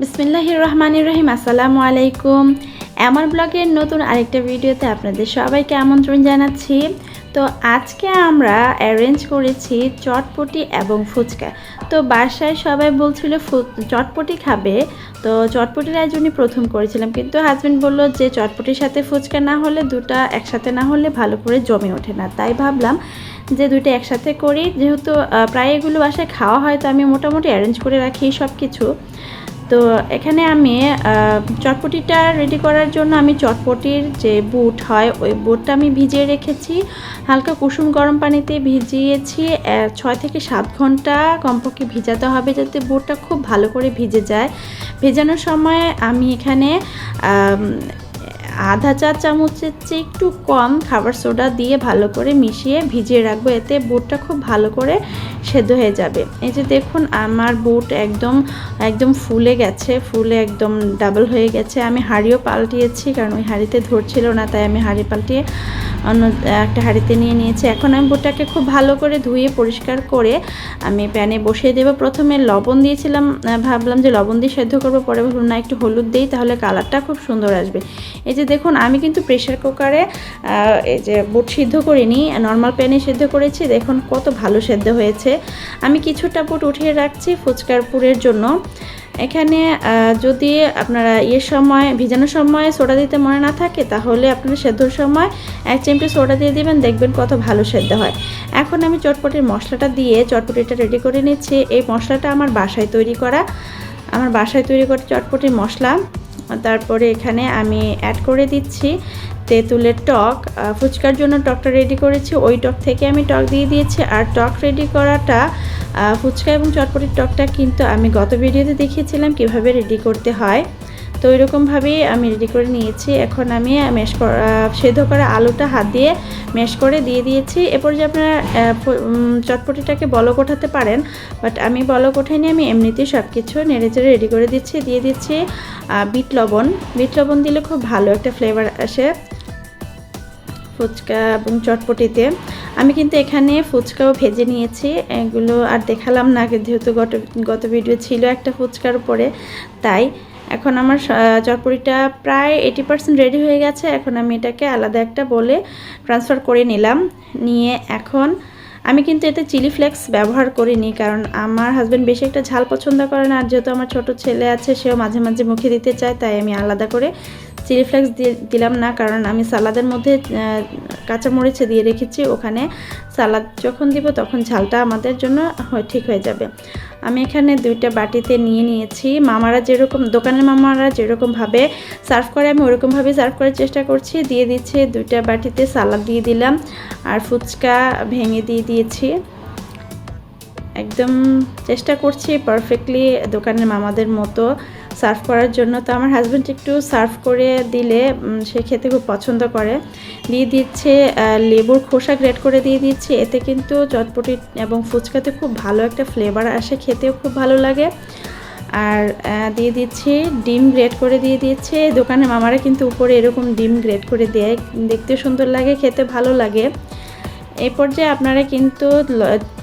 বিসমিল্লাহির রহমানির রহিম আসসালামু আলাইকুম আমার ব্লগের নতুন আরেকটা ভিডিওতে আপনাদের সবাইকে আমন্ত্রণ জানাচ্ছি। তো আজকে আমরা অ্যারেঞ্জ করেছি চটপটি এবং ফুচকা। তো বাসায় সবাই বলছিল চটপটি খাবে। তো চটপটির আয়োজনই প্রথম করেছিলাম, কিন্তু হাজব্যান্ড বলল যে চটপটির সাথে ফুচকা না হলে দুটা একসাথে না হলে ভালো করে জমে ওঠে না। তাই ভাবলাম যে দুটো একসাথে করি। যেহেতু প্রায় এগুলো বাসায় খাওয়া হয়, তো আমি মোটামুটি অ্যারেঞ্জ করে রাখি সব কিছু তো এখানে আমি চটপটিটা রেডি করার জন্য আমি চটপটির যে বুট হয়, ওই বুটটা আমি ভিজিয়ে রেখেছি। হালকা কুসুম গরম পানিতে ভিজিয়েছি। ছয় থেকে সাত ঘণ্টা কমপক্ষে ভিজাতে হবে যাতে বুটটা খুব ভালো করে ভিজে যায়। ভেজানোর সময় আমি এখানে আধা চা চামচের চেয়ে একটু কম খাবার সোডা দিয়ে ভালো করে মিশিয়ে ভিজিয়ে রাখব। এতে বুটটা খুব ভালো করে সেদ্ধ হয়ে যাবে। এই যে দেখুন, আমার বুট একদম একদম ফুলে গেছে, ফুলে একদম ডাবল হয়ে গেছে। আমি হাঁড়িও পাল্টিয়েছি, কারণ ওই হাঁড়িতে ধরছিল না, তাই আমি হাঁড়ি পাল্টিয়ে অন্য একটা হাঁড়িতে নিয়ে নিয়েছি। এখন আমি বুটটাকে খুব ভালো করে ধুয়ে পরিষ্কার করে আমি প্যানে বসিয়ে দেবো। প্রথমে লবণ দিয়েছিলাম ভাবলাম যে লবণ দিয়ে সেদ্ধ করব, পরে ভাবলাম, না, একটু হলুদ দিই, তাহলে কালারটা খুব সুন্দর আসবে। এই যে দেখুন, আমি কিন্তু প্রেশার কুকারে এই যে বুট সিদ্ধ করিনি নর্মাল প্যানে সিদ্ধ করেছি, দেখুন কত ভালো সেদ্ধ হয়েছে। আমি কিছুটা বুট উঠিয়ে রাখছি ফুচকার পুরের জন্য। এখানে যদি আপনারা ইয়ের সময়, ভিজানোর সময় সোডা দিতে মনে না থাকে, তাহলে আপনারা সেদ্ধর সময় এক চিমটি সোডা দিয়ে দিবেন, দেখবেন কত ভালো সেদ্ধ হয়। এখন আমি চটপটির মশলাটা দিয়ে চটপটিটা রেডি করে নিচ্ছি। এই মশলাটা আমার বাসায় তৈরি করা, আমার বাসায় তৈরি করা চটপটির মশলা। তারপরে এখানে আমি অ্যাড করে দিচ্ছি তেঁতুলের টক। ফুচকার জন্য টকটা রেডি করেছি, ওই টক থেকে আমি টক দিয়ে দিয়েছি। আর টক রেডি করাটা ফুচকা এবং চটপটির টকটা কিন্তু আমি গত ভিডিওতে দেখিয়েছিলাম কীভাবে রেডি করতে হয়। তো ওইরকমভাবেই আমি রেডি করে নিয়েছি। এখন আমি ম্যাশ সেদ্ধ করা আলুটা হাত দিয়ে ম্যাশ করে দিয়ে দিয়েছি। এরপর যে আপনারা চটপটিটাকে বলক ওঠাতে পারেন বাট আমি বলক ওঠাইনি, আমি এমনিতেই সব কিছু নেড়ে চেড়ে রেডি করে দিচ্ছি। দিয়ে দিচ্ছি বিট লবণ। বিট লবণ দিলে খুব ভালো একটা ফ্লেভার আসে ফুচকা এবং চটপটিতে। আমি কিন্তু এখানে ফুচকাও ভেজে নিয়েছি। এগুলো আর দেখালাম না, যেহেতু গত গত ভিডিও ছিল একটা ফুচকার উপরে, তাই এখন আমার স- প্রায় এইটি পার্সেন্ট রেডি হয়ে গেছে। এখন আমি এটাকে আলাদা একটা বলে ট্রান্সফার করে নিলাম। নিয়ে এখন আমি কিন্তু এতে চিলি ফ্লেক্স ব্যবহার করিনি, কারণ আমার হাজব্যান্ড বেশি একটা ঝাল পছন্দ করে না। আর যেহেতু আমার ছোট ছেলে আছে, সেও মাঝে মাঝে মুখে দিতে চায়, তাই আমি আলাদা করে চিলি ফ্লেক্স দিলাম না। কারণ আমি সালাদের মধ্যে কাঁচামরিচে দিয়ে রেখেছি, ওখানে সালাদ যখন দিব তখন ঝালটা আমাদের জন্য ঠিক হয়ে যাবে। আমি এখানে দুইটা বাটিতে নিয়ে নিয়েছি। মামারা যেরকম, দোকানের মামারা যেরকমভাবে সার্ভ করে, আমি ওরকমভাবে সার্ভ করার চেষ্টা করছি। দিয়ে দিচ্ছি দুইটা বাটিতে সালাদ দিয়ে দিলাম আর ফুচকা ভেঙে দিয়ে দিয়েছি। একদম চেষ্টা করছি পারফেক্টলি দোকানের মামাদের মতো সার্ভ করার জন্য। তো আমার হাজব্যান্ড একটু সার্ভ করে দিলে সে খেতে খুব পছন্দ করে। দিয়ে দিচ্ছে লেবুর খোসা গ্রেট করে দিয়ে দিচ্ছে। এতে কিন্তু চটপটি এবং ফুচকাতে খুব ভালো একটা ফ্লেভার আসে, খেতেও খুব ভালো লাগে। আর দিয়ে দিচ্ছি, ডিম গ্রেট করে দিয়ে দিচ্ছে। দোকানের মামারা কিন্তু উপরে এরকম ডিম গ্রেট করে দেয়। দেখতে সুন্দর লাগে, খেতে ভালো লাগে। এই পর্যায়ে আপনারা কিন্তু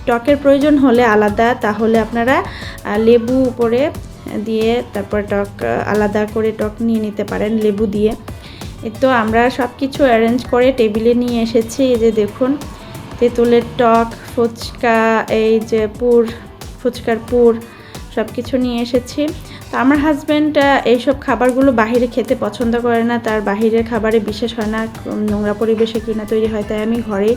টকের প্রয়োজন হলে আলাদা, তাহলে আপনারা লেবু উপরে দিয়ে তারপর টক আলাদা করে টক নিয়ে নিতে পারেন লেবু দিয়ে। তো আমরা সব কিছু অ্যারেঞ্জ করে টেবিলে নিয়ে এসেছি, এই যে দেখুন, তেঁতুলের টক, ফুচকা, এই যে পুর, ফুচকার পুর সব কিছু নিয়ে এসেছি। তো আমার হাজব্যান্ড এইসব খাবারগুলো বাহিরে খেতে পছন্দ করে না। তার বাহিরের খাবারে বিশেষ হয় না নোংরা পরিবেশে কিনা তৈরি হয়, তাই আমি ঘরে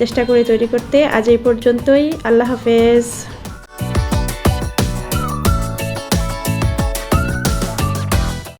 চেষ্টা করি তৈরি করতে। আজ এই পর্যন্তই। আল্লাহ হাফেজ।